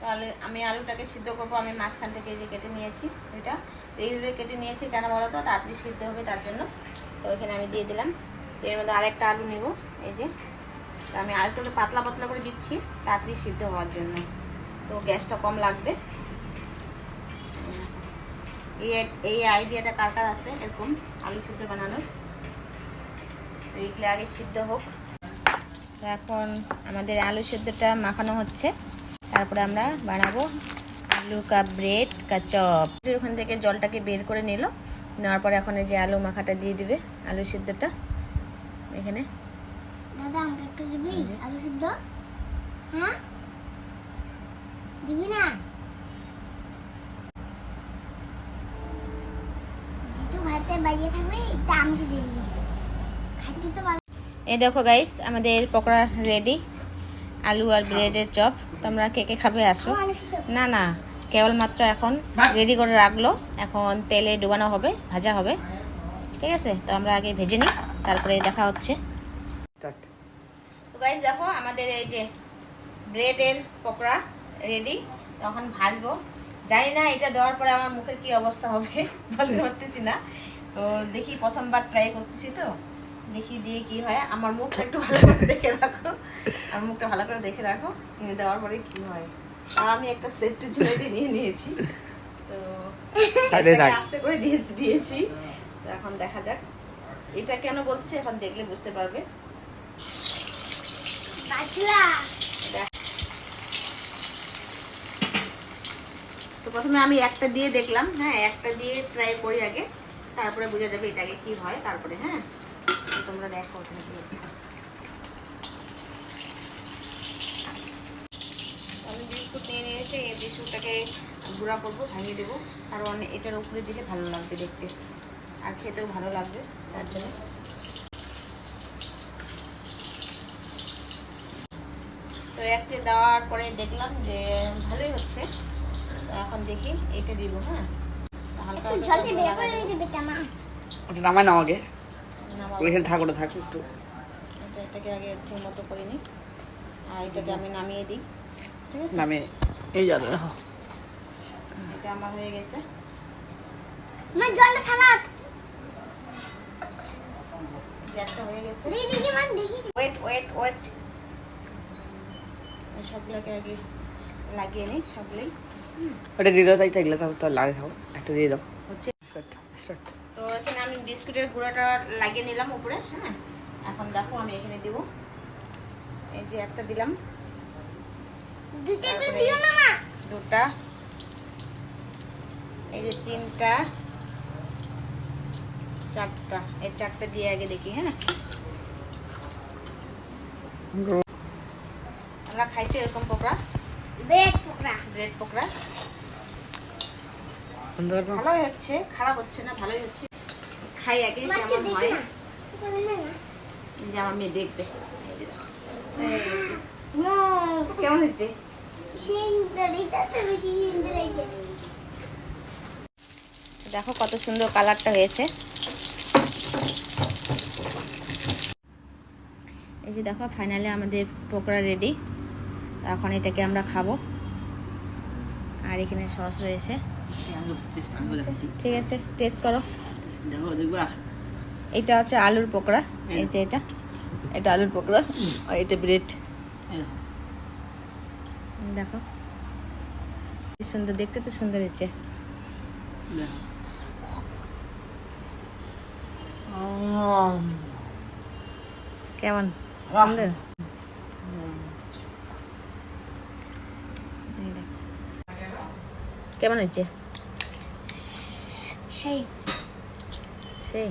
তাহলে আমি আলুটাকে সিদ্ধ করব, আমি মাঝখান থেকে যে কেটে নিয়েছি এটা। এইভাবে কেটে নিয়েছি কেন বলো তো? তাড়াতাড়ি সিদ্ধ হবে তার জন্য। তো এখানে আমি দিয়ে দিলাম। এর মধ্যে আরেকটা আলু নেব, এই যে। আমি আলুটাকে পাতলা পাতলা করে দিচ্ছি, তাড়াতাড়ি সিদ্ধ হওয়ার জন্য। তো গ্যাসটা কম লাগবে। এই এই আইডিয়াটা কার কার আছে এরকম আলু সিদ্ধ বানানোর? তো এইগুলো আগে সিদ্ধ হোক। এখন আমাদের আলু সিদ্ধটা মাখানো হচ্ছে। তারপরে আমরা বানাবো আলু কা ব্রেড কা চপ। ওখান থেকে জলটাকে বের করে নিল নেওয়ার পরে এখন যে আলু মাখাটা দিয়ে দিবে আলু সিদ্ধটা। এখানে। দাদা আমাকে একটু দিবি? আলু সিদ্ধ? হ্যাঁ? দিবি না? এই দেখো গাইস আমাদের পকোড়া রেডি আলু আর ব্রেডের চপ। তোমরা কে কে খাবে আসো। না না কেবলমাত্র এখন রেডি করে রাখল। এখন তেলে ডুবানো হবে ভাজা হবে। ঠিক আছে? তো আমরা আগে ভেজে নিই তারপরে দেখা হচ্ছে। তো গাইজ দেখো আমাদের এই যে ব্রেডের পকোড়া রেডি তখন ভাজবো। জানি না এটা দেওয়ার পরে আমার মুখের কি অবস্থা হবে বলতে পারতেছি না। তো দেখি প্রথমবার ট্রাই করতেছি তো। দেখি দিয়ে কি হয়। আমার মুখটা একটু ভালো করে দেখে রাখো। আমার মুখটা ভালো করে দেখে রাখো নিয়ে দেওয়ার পরে কি হয়। আর আমি একটা সেফটি জুয়েলারি নিয়ে নিয়েছি। তো আস্তে করে দিয়েছি দিয়েছি। তো এখন দেখা যাক। এটা কেন বলছি? এখন দেখলে বুঝতে পারবে। তো প্রথমে আমি একটা দিয়ে দেখলাম হ্যাঁ একটা দিয়ে ট্রাই করি আগে। তারপরে বোঝা যাবে এটাকে কি হয় তারপরে হ্যাঁ। তোমরা দেখো ওখানে কি হচ্ছে। আমি বিস্কুট নিয়ে নিয়েছি এই বিস্কুটটাকে গুঁড়া করব ভাঙিয়ে দেবো। কারণ এটার উপরে দিলে ভালো লাগবে দেখতে। আর খেতেও ভালো লাগবে তার জন্য। তো একটা দেওয়ার পরে দেখলাম যে ভালোই হচ্ছে। এখন দেখি এটা দিব হ্যাঁ? হালকা নাও আগে। নামাবো। ওইখানে থাক ওটা থাক একটু। এটা- এটাকে আগে ঠিক মতো করে নিই। আর এটাকে আমি নামিয়ে দিই। ঠিক আছে? নামে এই যাবে দেখো এটা আমার হয়ে গেছে। মা জল ফেলা গ্যাসটা হয়ে গেছে। দেখি দেখি মান দেখি। ওয়েট ওয়েট ওয়েট সবগুলোকে আগে লাগিয়ে নিই সবগুলোই। ওটা দিয়ে দাও তাই এগুলো তাও তো লাগে থাও একটা দিয়ে দাও। হচ্ছে। তো এখানে আমি বিস্কুটের গুঁড়াটা লাগিয়ে নিলাম উপরে হ্যাঁ? এখন দেখো আমি এখানে দিব। এই যে একটা দিলাম। দুটো এই যে তিনটা চারটা। এই চারটা দিয়ে আগে দেখি হ্যাঁ? আমরা খাইছি এরকম পকোড়া? ব্রেড পকোড়া। ব্রেড পকোড়া? ভালোই হচ্ছে খারাপ হচ্ছে না ভালোই হচ্ছে। খাই আগে কেমন হয় না করে না না। এই যে আমার মেয়ে দেখবে। কেমন হচ্ছে দেখো কত সুন্দর কালারটা হয়েছে। এই যে দেখো ফাইনালি আমাদের পকোড়া রেডি এখন এটাকে আমরা খাব। আর এখানে সস রয়েছে। ঠিক আছে টেস্ট করো। এটা হচ্ছে আলুর পকোড়া, এই যে এটা। এটা আলুর পকোড়া, আর এটা ব্রেড দেখো। সুন্দর, দেখতে তো সুন্দর হচ্ছে কেমন? সুন্দর? কেমন হচ্ছে 谁谁